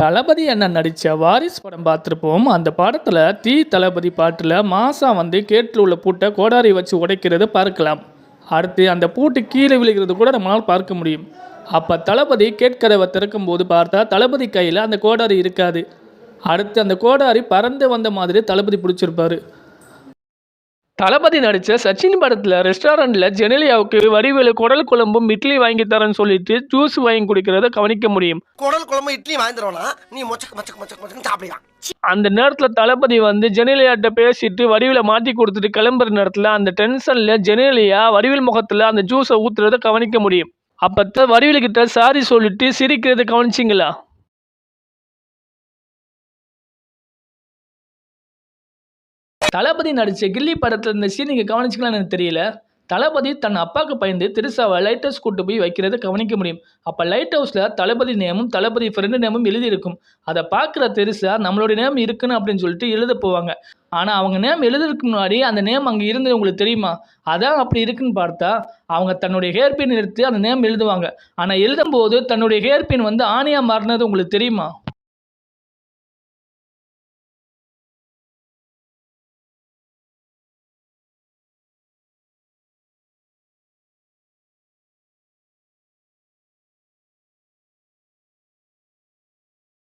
தளபதி அண்ணன் நடித்த வாரிஸ் படம் பார்த்துருப்போம். அந்த படத்தில் தீ தளபதி பாட்டில் மாசா வந்து கேட்டில் உள்ள பூட்டை கோடாரி வச்சு உடைக்கிறது பார்க்கலாம். அடுத்து அந்த பூட்டு கீழே விழுகிறது கூட நம்மளால் பார்க்க முடியும். அப்போ தளபதி கேட்கதவை திறக்கும்போது பார்த்தா தளபதி கையில் அந்த கோடாரி இருக்காது. அடுத்து அந்த கோடாரி பறந்து வந்த மாதிரி தளபதி பிடிச்சிருப்பாரு. தளபதி நடித்த சச்சின் படத்தில் ரெஸ்டாரண்ட்டில் ஜெனலியாவுக்கு வடிவேலு குடல் குழம்பும் இட்லி வாங்கி தரேன்னு சொல்லிட்டு ஜூஸ் வாங்கி குடிக்கிறத கவனிக்க முடியும். குடல் குழம்பு இட்லி வாங்கி தருவானா? நீ மொச்சக்கு மச்சக்கு மச்சக்கு மச்சக்கு சாப்பிடலாம் அந்த நேரத்தில் தளபதி வந்து ஜெனிலியாட்ட பேசிட்டு வடிவில் மாற்றி கொடுத்துட்டு கிளம்புற நேரத்தில் அந்த டென்ஷனில் ஜெனிலியா வடிவில் முகத்தில் அந்த ஜூஸை ஊற்றுறத கவனிக்க முடியும். அப்போ வடிவில்கிட்ட சாரி சொல்லிட்டு சிரிக்கிறத கவனிச்சிங்களா? தளபதி நடித்த கில்லி படத்தில் இந்த சீன் நீங்கள் கவனிச்சிக்கலாம்னு எனக்கு தெரியல. தளபதி தன் அப்பாவுக்கு பயந்து திருசாவை லைட் ஹவுஸ் கூட்டு போய் வைக்கிறத கவனிக்க முடியும். அப்போ லைட் ஹவுஸில் தளபதி நேமும் தளபதி ஃப்ரெண்டு நேமும் எழுதியிருக்கும். அதை பார்க்குற தெரிசா நம்மளுடைய நேம் இருக்குன்னு அப்படின்னு சொல்லிட்டு எழுத போவாங்க. ஆனால் அவங்க நேம் எழுதுறதுக்கு முன்னாடி அந்த நேம் அங்கே இருந்தது உங்களுக்கு தெரியுமா? அதான் அப்படி இருக்குன்னு பார்த்தா அவங்க தன்னுடைய ஹேர்பின் எடுத்து அந்த நேம் எழுதுவாங்க. ஆனால் எழுதும்போது தன்னுடைய ஹேர்பின் வந்து ஆணியாக மாறினது உங்களுக்கு தெரியுமா?